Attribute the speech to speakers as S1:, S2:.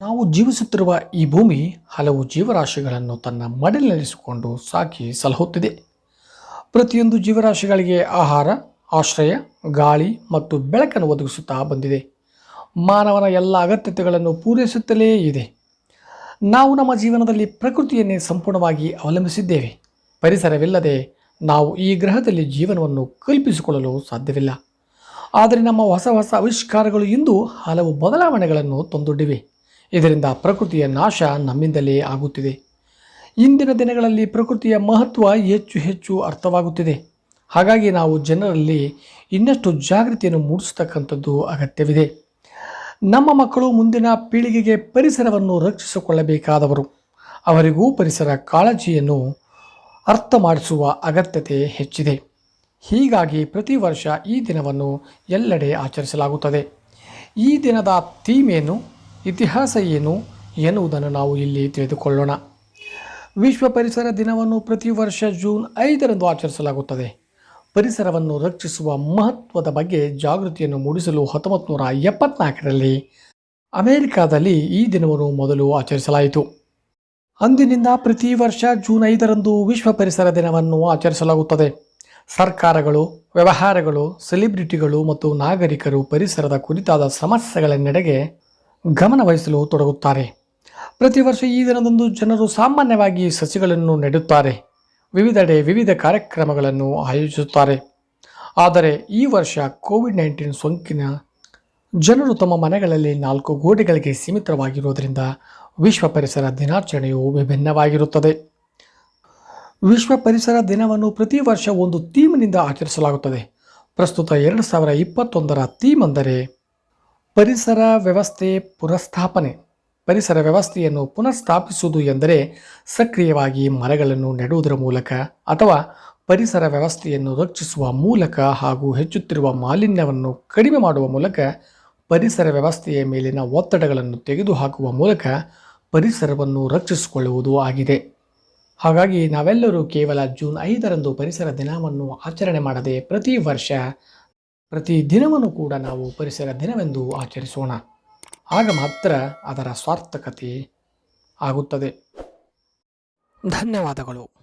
S1: ನಾವು ಜೀವಿಸುತ್ತಿರುವ ಈ ಭೂಮಿ ಹಲವು ಜೀವರಾಶಿಗಳನ್ನು ತನ್ನ ಮಡಿಲಿರಿಸಿಕೊಂಡು ಸಾಕಿ ಸಲಹುತ್ತಿದೆ. ಪ್ರತಿಯೊಂದು ಜೀವರಾಶಿಗಳಿಗೆ ಆಹಾರ, ಆಶ್ರಯ, ಗಾಳಿ ಮತ್ತು ಬೆಳಕನ್ನು ಒದಗಿಸುತ್ತಾ ಬಂದಿದೆ. ಮಾನವನ ಎಲ್ಲ ಅಗತ್ಯತೆಗಳನ್ನು ಪೂರೈಸುತ್ತಲೇ ಇದೆ. ನಾವು ನಮ್ಮ ಜೀವನದಲ್ಲಿ ಪ್ರಕೃತಿಯನ್ನೇ ಸಂಪೂರ್ಣವಾಗಿ ಅವಲಂಬಿಸಿದ್ದೇವೆ. ಪರಿಸರವಿಲ್ಲದೆ ನಾವು ಈ ಗ್ರಹದಲ್ಲಿ ಜೀವನವನ್ನು ಕಲ್ಪಿಸಿಕೊಳ್ಳಲು ಸಾಧ್ಯವಿಲ್ಲ. ಆದರೆ ನಮ್ಮ ಹೊಸ ಹೊಸ ಆವಿಷ್ಕಾರಗಳು ಇಂದು ಹಲವು ಬದಲಾವಣೆಗಳನ್ನು ತಂದೊಡ್ಡಿವೆ. ಇದರಿಂದ ಪ್ರಕೃತಿಯ ನಾಶ ನಮ್ಮಿಂದಲೇ ಆಗುತ್ತಿದೆ. ಇಂದಿನ ದಿನಗಳಲ್ಲಿ ಪ್ರಕೃತಿಯ ಮಹತ್ವ ಹೆಚ್ಚು ಹೆಚ್ಚು ಅರ್ಥವಾಗುತ್ತಿದೆ. ಹಾಗಾಗಿ ನಾವು ಜನರಲ್ಲಿ ಇನ್ನಷ್ಟು ಜಾಗೃತಿಯನ್ನು ಮೂಡಿಸತಕ್ಕಂಥದ್ದು ಅಗತ್ಯವಿದೆ. ನಮ್ಮ ಮಕ್ಕಳು ಮುಂದಿನ ಪೀಳಿಗೆಗೆ ಪರಿಸರವನ್ನು ರಕ್ಷಿಸಿಕೊಳ್ಳಬೇಕಾದವರು. ಅವರಿಗೂ ಪರಿಸರ ಕಾಳಜಿಯನ್ನು ಅರ್ಥ ಮಾಡಿಸುವ ಅಗತ್ಯತೆ ಹೆಚ್ಚಿದೆ. ಹೀಗಾಗಿ ಪ್ರತಿ ವರ್ಷ ಈ ದಿನವನ್ನು ಎಲ್ಲೆಡೆ ಆಚರಿಸಲಾಗುತ್ತದೆ. ಈ ದಿನದ ಥೀಮ್ ಇತಿಹಾಸ ಏನು ಎನ್ನುವುದನ್ನು ನಾವು ಇಲ್ಲಿ ತಿಳಿದುಕೊಳ್ಳೋಣ. ವಿಶ್ವ ಪರಿಸರ ದಿನವನ್ನು ಪ್ರತಿ ವರ್ಷ ಜೂನ್ ಐದರಂದು ಆಚರಿಸಲಾಗುತ್ತದೆ. ಪರಿಸರವನ್ನು ರಕ್ಷಿಸುವ ಮಹತ್ವದ ಬಗ್ಗೆ ಜಾಗೃತಿಯನ್ನು ಮೂಡಿಸಲು ಹತ್ತೊಂಬತ್ತು ನೂರ ಎಪ್ಪತ್ನಾಲ್ಕರಲ್ಲಿ ಅಮೆರಿಕಾದಲ್ಲಿ ಈ ದಿನವನ್ನು ಮೊದಲು ಆಚರಿಸಲಾಯಿತು. ಅಂದಿನಿಂದ ಪ್ರತಿ ವರ್ಷ ಜೂನ್ ಐದರಂದು ವಿಶ್ವ ಪರಿಸರ ದಿನವನ್ನು ಆಚರಿಸಲಾಗುತ್ತದೆ. ಸರ್ಕಾರಗಳು, ವ್ಯವಹಾರಗಳು, ಸೆಲೆಬ್ರಿಟಿಗಳು ಮತ್ತು ನಾಗರಿಕರು ಪರಿಸರದ ಕುರಿತಾದ ಸಮಸ್ಯೆಗಳನ್ನೆಡೆಗೆ ಗಮನ ವಹಿಸಲು ತೊಡಗುತ್ತಾರೆ. ಪ್ರತಿ ವರ್ಷ ಈ ದಿನದಂದು ಜನರು ಸಾಮಾನ್ಯವಾಗಿ ಸಸಿಗಳನ್ನು ನೆಡುತ್ತಾರೆ. ವಿವಿಧೆಡೆ ವಿವಿಧ ಕಾರ್ಯಕ್ರಮಗಳನ್ನು ಆಯೋಜಿಸುತ್ತಾರೆ. ಆದರೆ ಈ ವರ್ಷ ಕೋವಿಡ್ ನೈನ್ಟೀನ್ ಸೋಂಕಿನ ಜನರು ತಮ್ಮ ಮನೆಗಳಲ್ಲಿ ನಾಲ್ಕು ಗೋಡೆಗಳಿಗೆ ಸೀಮಿತವಾಗಿರುವುದರಿಂದ ವಿಶ್ವ ಪರಿಸರ ದಿನಾಚರಣೆಯು ವಿಭಿನ್ನವಾಗಿರುತ್ತದೆ. ವಿಶ್ವ ಪರಿಸರ ದಿನವನ್ನು ಪ್ರತಿ ವರ್ಷ ಒಂದು ಥೀಮ್ನಿಂದ ಆಚರಿಸಲಾಗುತ್ತದೆ. ಪ್ರಸ್ತುತ ಎರಡು ಸಾವಿರ ಇಪ್ಪತ್ತೊಂದರ ಥೀಮ್ ಅಂದರೆ ಪರಿಸರ ವ್ಯವಸ್ಥೆ ಪುನಃಸ್ಥಾಪನೆ. ಪರಿಸರ ವ್ಯವಸ್ಥೆಯನ್ನು ಪುನಃಸ್ಥಾಪಿಸುವುದು ಎಂದರೆ ಸಕ್ರಿಯವಾಗಿ ಮರಗಳನ್ನು ನೆಡುವುದರ ಮೂಲಕ ಅಥವಾ ಪರಿಸರ ವ್ಯವಸ್ಥೆಯನ್ನು ರಕ್ಷಿಸುವ ಮೂಲಕ ಹಾಗೂ ಹೆಚ್ಚುತ್ತಿರುವ ಮಾಲಿನ್ಯವನ್ನು ಕಡಿಮೆ ಮಾಡುವ ಮೂಲಕ ಪರಿಸರ ವ್ಯವಸ್ಥೆಯ ಮೇಲಿನ ಒತ್ತಡಗಳನ್ನು ತೆಗೆದುಹಾಕುವ ಮೂಲಕ ಪರಿಸರವನ್ನು ರಕ್ಷಿಸಿಕೊಳ್ಳುವುದು ಆಗಿದೆ. ಹಾಗಾಗಿ ನಾವೆಲ್ಲರೂ ಕೇವಲ ಜೂನ್ ಐದರಂದು ಪರಿಸರ ದಿನವನ್ನು ಆಚರಣೆ ಮಾಡದೆ ಪ್ರತಿ ವರ್ಷ ಪ್ರತಿ ದಿನವನ್ನು ಕೂಡ ನಾವು ಪರಿಸರ ದಿನವೆಂದು ಆಚರಿಸೋಣ. ಆಗ ಮಾತ್ರ ಅದರ ಸ್ವಾರ್ಥಕತೆ ಆಗುತ್ತದೆ. ಧನ್ಯವಾದಗಳು.